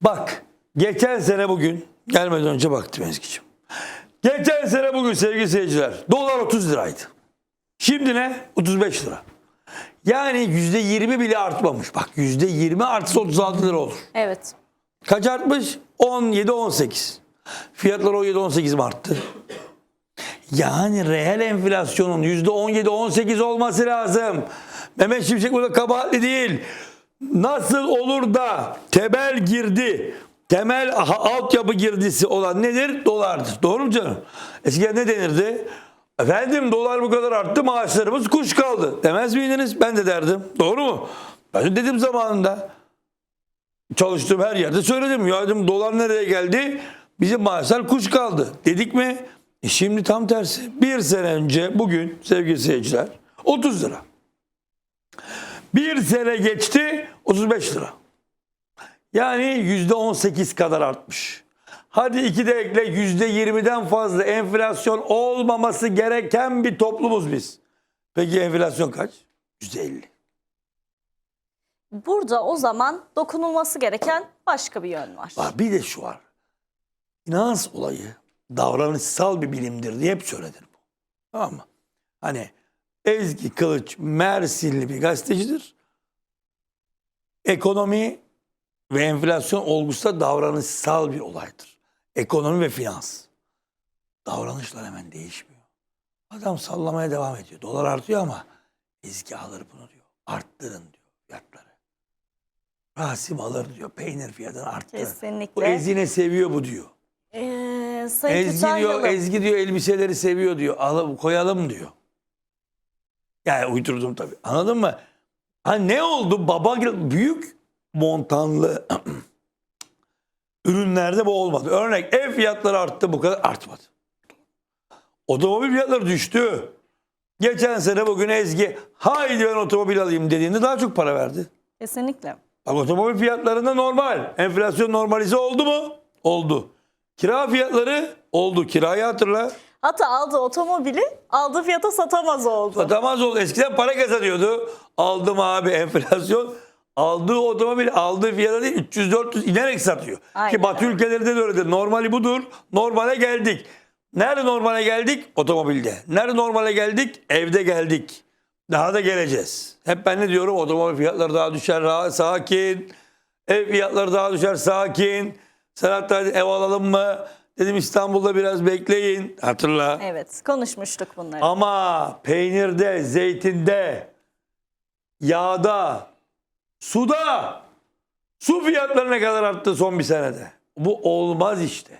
Bak geçen sene bugün gelmeden önce baktım Ezgi'ciğim. Geçen sene bugün sevgili seyirciler dolar 30 liraydı. Şimdi ne? 35 lira. Yani %20 bile artmamış. Bak %20 artsa 36 lira olur. Evet. Kaç artmış? 17-18. Fiyatlar 17-18 mi arttı? Yani reel enflasyonun %17-18 olması lazım. Mehmet Şimşek burada kabahatli değil. Nasıl olur da temel girdi, temel altyapı girdisi olan nedir? Dolardır. Doğru mu canım? Eskiden ne denirdi? Efendim dolar bu kadar arttı maaşlarımız kuş kaldı. Demez miydiniz? Ben de derdim. Doğru mu? Ben de dedim zamanında çalıştığım her yerde söyledim. Ya dedim dolar nereye geldi? Bizim maaşlar kuş kaldı. Dedik mi? E şimdi tam tersi. Bir sene önce bugün sevgili seyirciler 30 lira. Bir sene geçti 35 lira. Yani yüzde 18 kadar artmış. Hadi iki de ekle yüzde 20'den fazla enflasyon olmaması gereken bir toplumuz biz. Peki enflasyon kaç? Yüzde 50. Burada o zaman dokunulması gereken başka bir yön var. Bak bir de şu var. Finans olayı davranışsal bir bilimdir diye hep söyledim. bu. Tamam mı? Hani Ezgi Kılıç Mersinli bir gazetecidir. Ekonomi ve enflasyon olgusu da davranışsal bir olaydır. Ekonomi ve finans. Davranışlar hemen değişmiyor. Adam sallamaya devam ediyor. Dolar artıyor ama Ezgi alır bunu diyor. Arttırın diyor fiyatları. Rasim alır diyor. Peynir fiyatını arttırın. Kesinlikle. Bu Ezine seviyor bu diyor. Ee, Sayın Ezgi diyor, Ezgi diyor elbiseleri seviyor diyor. Alalım koyalım diyor. Yani uydurdum tabii. Anladın mı? Ha ne oldu? Baba büyük montanlı ürünlerde bu olmadı. Örnek ev fiyatları arttı bu kadar artmadı. Otomobil fiyatları düştü. Geçen sene bugün Ezgi haydi ben otomobil alayım dediğinde daha çok para verdi. Kesinlikle. Bak otomobil fiyatlarında normal. Enflasyon normalize oldu mu? Oldu. Kira fiyatları oldu. Kirayı hatırla. Hatta aldığı otomobili aldığı fiyata satamaz oldu. Satamaz oldu. Eskiden para kazanıyordu. Aldım abi enflasyon. Aldığı otomobil aldığı fiyata değil 300-400 inerek satıyor. Aynen Ki Batı ülkelerinde de öyledir. Normali budur. Normale geldik. Nerede normale geldik? Otomobilde. Nerede normale geldik? Evde geldik. Daha da geleceğiz. Hep ben ne diyorum? Otomobil fiyatları daha düşer. rahat, Sakin. Ev fiyatları daha düşer. Sakin. Sen hatta ev alalım mı? Dedim İstanbul'da biraz bekleyin. Hatırla. Evet konuşmuştuk bunları. Ama peynirde, zeytinde, yağda, suda, su fiyatları ne kadar arttı son bir senede? Bu olmaz işte.